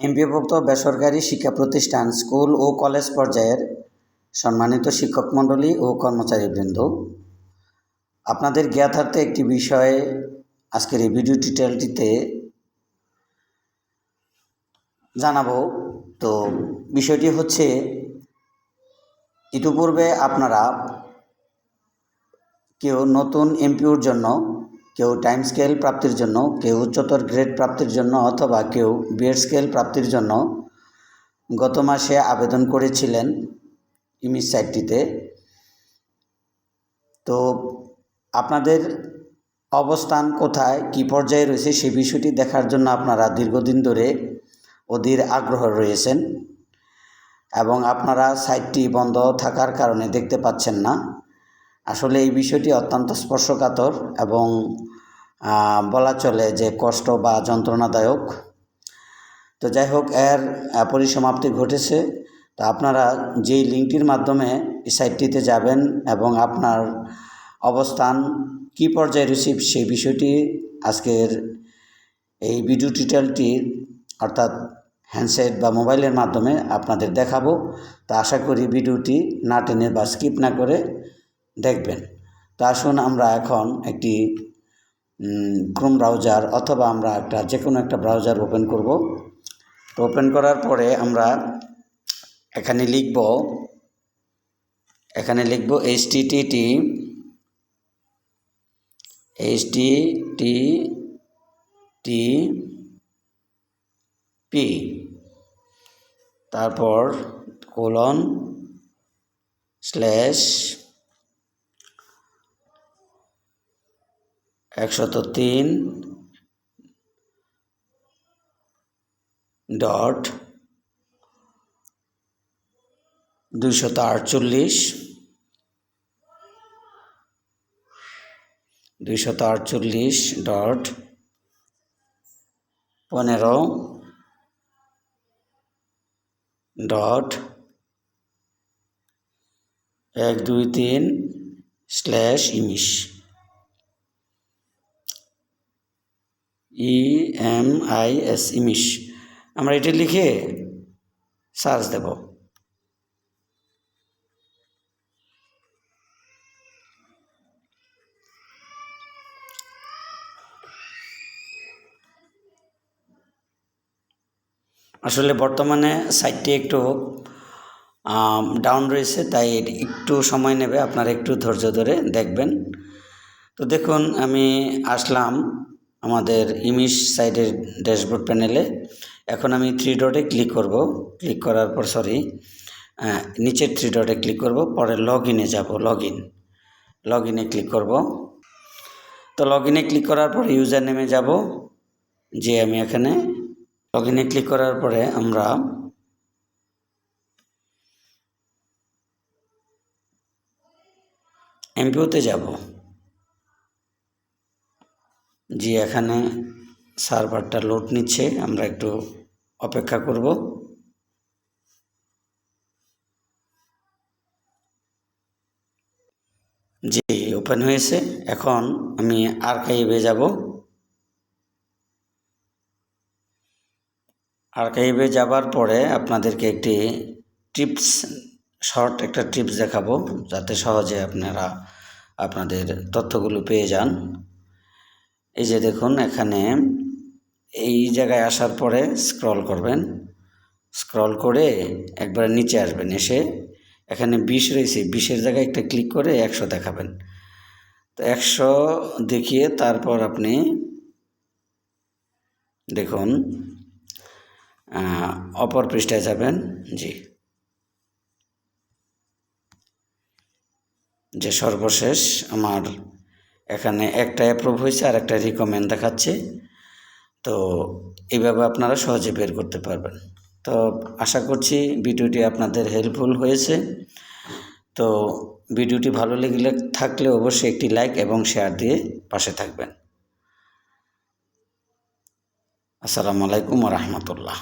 এমপিওভুক্ত বেসরকারি শিক্ষা প্রতিষ্ঠান, স্কুল ও কলেজ পর্যায়ের সম্মানিত শিক্ষক মণ্ডলী ও কর্মচারীবৃন্দ, আপনাদের জ্ঞাতার্থে একটি বিষয়ে আজকের এই ভিডিও টিউটোরিয়ালটিতে জানাব। তো বিষয়টি হচ্ছে, ইতিপূর্বে আপনারা কেউ নতুন এমপিওর জন্য কেউ টাইম স্কেল প্রাপ্তির জন্য, কেউ উচ্চতর গ্রেড প্রাপ্তির জন্য অথবা কেউ বিএড স্কেল প্রাপ্তির জন্য গত মাসে আবেদন করেছিলেন ইমিজ সাইটটিতে তো আপনাদের অবস্থান কোথায়, কী পর্যায়ে রয়েছে সে বিষয়টি দেখার জন্য আপনারা দীর্ঘদিন ধরে অধীর আগ্রহ রয়েছেন এবং আপনারা সাইটটি বন্ধ থাকার কারণে দেখতে পাচ্ছেন না। আসলে এই বিষয়টি অত্যন্ত স্পর্শকাতর এবং বলা চলে যে কষ্ট বা যন্ত্রণাদায়ক। তো যাই হোক, এর পরিসমাপ্তি ঘটেছে। তো আপনারা যেই লিঙ্কটির মাধ্যমে সাইটটিতে যাবেন এবং আপনার অবস্থান কি পর্যায়ে রিসিভ সেই বিষয়টি আজকের এই ভিডিও টিউটোরিয়ালটি অর্থাৎ হ্যান্ডসেট বা মোবাইলের মাধ্যমে আপনাদের দেখাবো। তো আশা করি ভিডিওটি না টেনে বা স্কিপ না করে দেখবেন। তো আসুন আমরা এখন একটি ক্রোম ব্রাউজার অথবা আমরা একটা যে কোনো একটা ব্রাউজার ওপেন করব। তো ওপেন করার পরে আমরা এখানে লিখব এখানে লিখব H T T T H T T T P তারপর কোলন স্ল্যাশ একশত তিন ডট দুইশত আটচল্লিশ দুইশত আটচল্লিশ ডট পনেরো ডট এক দুই তিন slash EMIS E M I S EMIS আমরা এটি লিখে সার্চ দেব। আসলে বর্তমানে সাইটটি একটু ডাউন রয়েছে, তাই একটু সময় নেবে, আপনারা একটু ধৈর্য ধরে দেখবেন। তো দেখুন, আমি আসলাম। আমাদের ইমিশ সাইডের ড্যাশবোর্ড প্যানেলে। এখন আমি থ্রি ডটে ক্লিক করব। ক্লিক করার পর সরি নিচের থ্রি ডটে ক্লিক করব। পরে লগ ইনে যাব লগ ইন লগ ইনে ক্লিক করব। তো লগ ইনে ক্লিক করার পর ইউজার নেমে যাব। যে আমি এখানে লগ ইনে ক্লিক করার পরে আমরা এমপিওতে যাব। জি এখানে সার্ভারটা লোড নিচ্ছে, আমরা একটু অপেক্ষা করব। জি, ওপেন হয়েছে। এখন আমি আর্কাইভে যাব। আর্কাইভে যাবার পরে আপনাদেরকে একটি টিপস, শর্ট একটা টিপস দেখাবো, যাতে সহজে আপনারা আপনাদের তথ্যগুলো পেয়ে যান। এই যে দেখুন, এখানে এই জায়গায় আসার পরে স্ক্রল করবেন। স্ক্রল করে একবারে নিচে আসবেন এসে। এখানে বিশ রয়েছে, বিশের জায়গায় একটা ক্লিক করে একশো দেখাবেন। তো একশো দেখিয়ে তারপর আপনি দেখুন অপর পৃষ্ঠায় যাবেন। জি। যে সর্বশেষ আমার এখানে একটা অ্যাপ্রুভ হয়েছে আর একটা রিকমেন্ড দেখাচ্ছে। তো এইভাবে আপনারা সহজে বের করতে পারবেন। তো আশা করছি ভিডিওটি আপনাদের হেল্পফুল হয়েছে। তো ভিডিওটি ভালো লেগে থাকলে অবশ্যই একটি লাইক এবং শেয়ার দিয়ে পাশে থাকবেন। আসসালামু আলাইকুম রহমতুল্লাহ।